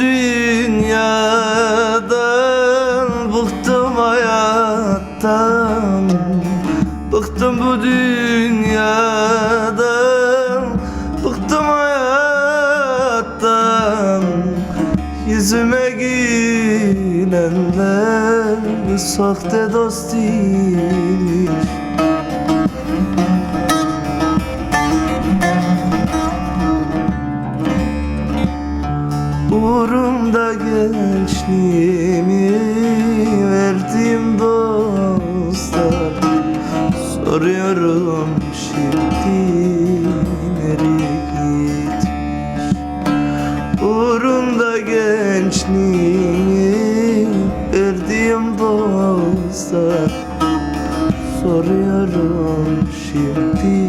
dünyadan Bıktım hayattan. Bıktım bu dünyadan Bıktım hayattan. Yüzüme gülenler Sahte dost Uğrumda gençliğimi verdiğim dostlar Soruyorum şimdi nereye gitmiş? Uğrumda gençliğimi verdiğim dostlar Soruyorum şimdi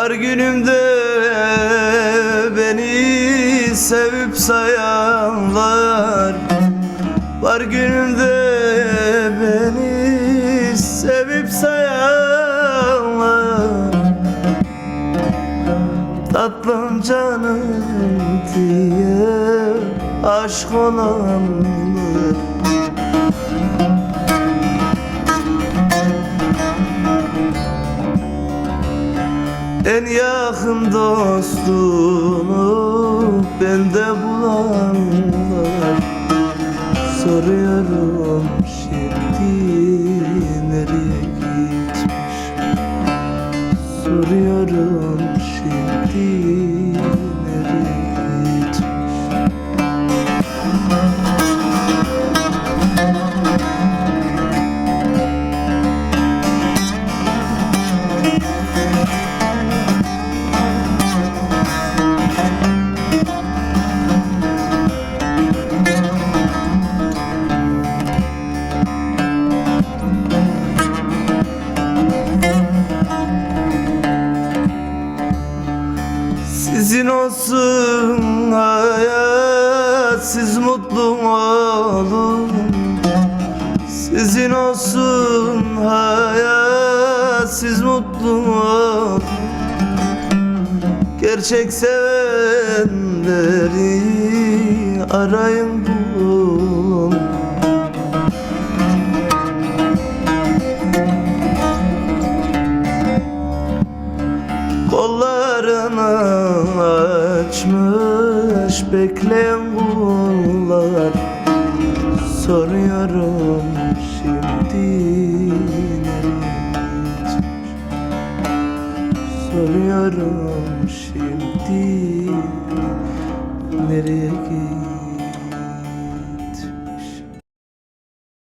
Var günümde beni sevip sayanlar Var günümde beni sevip sayanlar. Tatlım canım diye aşk olanlar yakın dostumu bende bulanlar. Soruyorum şimdi nereye Sizin olsun hayat siz mutlu olun? Sizin olsun hayat siz mutlu olun? Gerçek sevenleri arayın. bulun açmış bekleyen kullar. Soruyorum şimdi Soruyorum şimdi nereye gitmiş